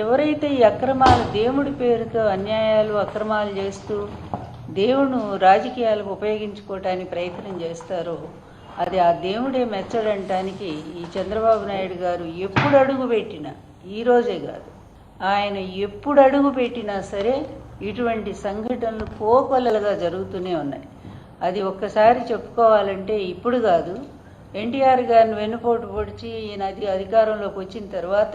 ఎవరైతే ఈ అక్రమాలు దేవుడి పేరుతో అన్యాయాలు అక్రమాలు చేస్తూ దేవుడు రాజకీయాలకు ఉపయోగించుకోవటానికి ప్రయత్నం చేస్తారో అది ఆ దేవుడే మెచ్చడంటానికి ఈ చంద్రబాబు నాయుడు గారు ఎప్పుడు అడుగు పెట్టినా ఈరోజే కాదు ఆయన ఎప్పుడు అడుగు పెట్టినా సరే ఇటువంటి సంఘటనలు కోకొల్లలుగా జరుగుతూనే ఉన్నాయి. అది ఒక్కసారి చెప్పుకోవాలంటే ఇప్పుడు కాదు ఎన్టీఆర్ గారిని వెన్నుపోటు పొడిచి ఈయన అది అధికారంలోకి వచ్చిన తర్వాత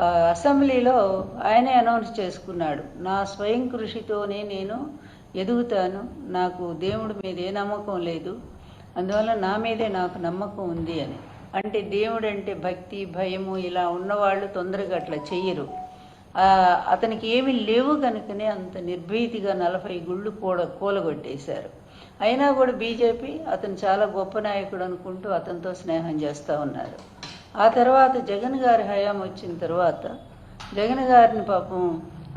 అసెంబ్లీలో ఆయనే అనౌన్స్ చేసుకున్నాడు. నా స్వయం కృషితోనే నేను ఎదుగుతాను. నాకు దేవుడి మీద ఏ నమ్మకం లేదు. అందువల్ల నా మీదే నాకు నమ్మకం ఉంది అని. అంటే దేవుడు అంటే భక్తి భయము ఇలా ఉన్నవాళ్ళు తొందరగా అట్లా చెయ్యరు. అతనికి ఏమీ లేవు కనుకనే అంత నిర్భీతిగా నలభై గుళ్ళు కూడ కూలగొట్టేశారు. అయినా కూడా బీజేపీ అతను చాలా గొప్ప నాయకుడు అనుకుంటూ అతనితో స్నేహం చేస్తూ ఉన్నారు. ఆ తర్వాత జగన్ గారి హయాం వచ్చిన తర్వాత జగన్ గారిని పాపం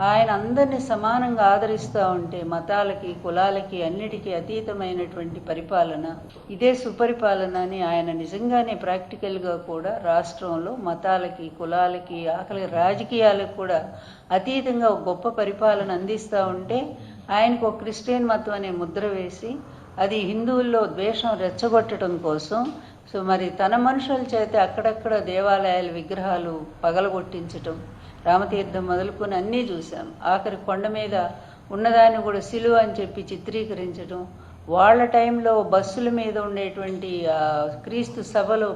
ఆయన అందరినీ సమానంగా ఆదరిస్తూ ఉంటే మతాలకి కులాలకి అన్నిటికీ అతీతమైనటువంటి పరిపాలన ఇదే సుపరిపాలన అని ఆయన నిజంగానే ప్రాక్టికల్గా కూడా రాష్ట్రంలో మతాలకి కులాలకి ఆకలి రాజకీయాలకు కూడా అతీతంగా ఒక గొప్ప పరిపాలన అందిస్తూ ఉంటే ఆయనకు ఒక క్రిస్టియన్ మతం అనే ముద్ర వేసి అది హిందువుల్లో ద్వేషం రెచ్చగొట్టడం కోసం సో మరి తన మనుషుల చేత అక్కడక్కడ దేవాలయాల విగ్రహాలు పగలగొట్టించటం రామతీర్థం మొదలుకొని అన్నీ చూసాం ఆఖరి కొండ మీద ఉన్నదాన్ని కూడా సిలువ అని చెప్పి చిత్రీకరించడం వాళ్ళ టైంలో బస్సుల మీద ఉండేటువంటి క్రీస్తు సభలు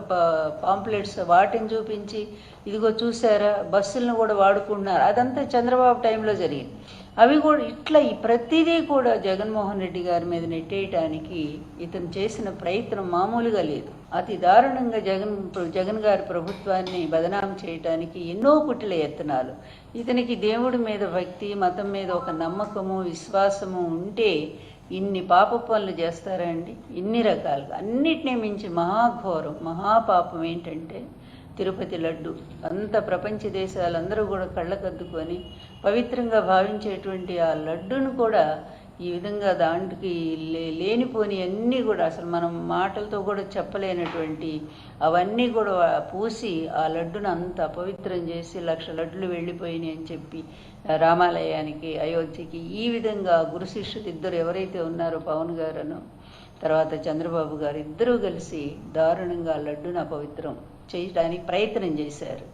పాంప్లెట్స్ వాటిని చూపించి ఇదిగో చూసారా బస్సులను కూడా వాడుకుంటున్నారు. అదంతా చంద్రబాబు టైంలో జరిగింది. అవి కూడా ఇట్లా ఈ ప్రతిదీ కూడా జగన్మోహన్ రెడ్డి గారి మీద నెట్టేయటానికి ఇతను చేసిన ప్రయత్నం మామూలుగా లేదు. అతి దారుణంగా జగన్ జగన్ గారి ప్రభుత్వాన్ని బదనాం చేయటానికి ఎన్నో కుటిల ఎత్తనాలు ఇతనికి దేవుడి మీద భక్తి మతం మీద ఒక నమ్మకము విశ్వాసము ఉంటే ఇన్ని పాప పనులు చేస్తారండి ఇన్ని రకాలుగా. అన్నిటినీ మించి మహాఘోరం మహాపాపం ఏంటంటే తిరుపతి లడ్డు. అంత ప్రపంచ దేశాలందరూ కూడా కళ్ళకద్దుకొని పవిత్రంగా భావించేటువంటి ఆ లడ్డును కూడా ఈ విధంగా దాంట్కి లే లేనిపోని అన్నీ కూడా అసలు మనం మాటలతో కూడా చెప్పలేనటువంటి అవన్నీ కూడా పూసి ఆ లడ్డును అంత అపవిత్రం చేసి లక్ష లడ్డులు వెళ్ళిపోయినాయి అని చెప్పి రామాలయానికి అయోధ్యకి ఈ విధంగా గురు శిష్యులు ఇద్దరు ఎవరైతే ఉన్నారో పవన్ గారును తర్వాత చంద్రబాబు గారు ఇద్దరూ కలిసి దారుణంగా ఆ లడ్డును అపవిత్రం చేయడానికి ప్రయత్నం చేశారు.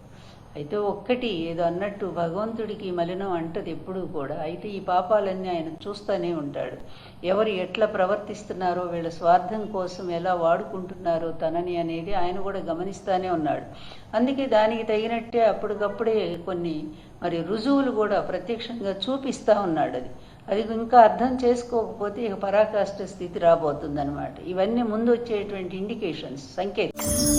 అయితే ఒక్కటి ఏదో అన్నట్టు భగవంతుడికి మలినం అంటది ఎప్పుడూ కూడా. అయితే ఈ పాపాలన్నీ ఆయన చూస్తూనే ఉంటాడు. ఎవరు ఎట్లా ప్రవర్తిస్తున్నారో వీళ్ళ స్వార్థం కోసం ఎలా వాడుకుంటున్నారో తనని అనేది ఆయన కూడా గమనిస్తూనే ఉన్నాడు. అందుకే దానికి తగినట్టే అప్పటికప్పుడే కొన్ని మరి రుజువులు కూడా ప్రత్యక్షంగా చూపిస్తూ ఉన్నాడు అది. అది ఇంకా అర్థం చేసుకోకపోతే ఇక పరాకాష్ట స్థితి రాబోతుందన్నమాట. ఇవన్నీ ముందు వచ్చేటువంటి ఇండికేషన్స్ సంకేతం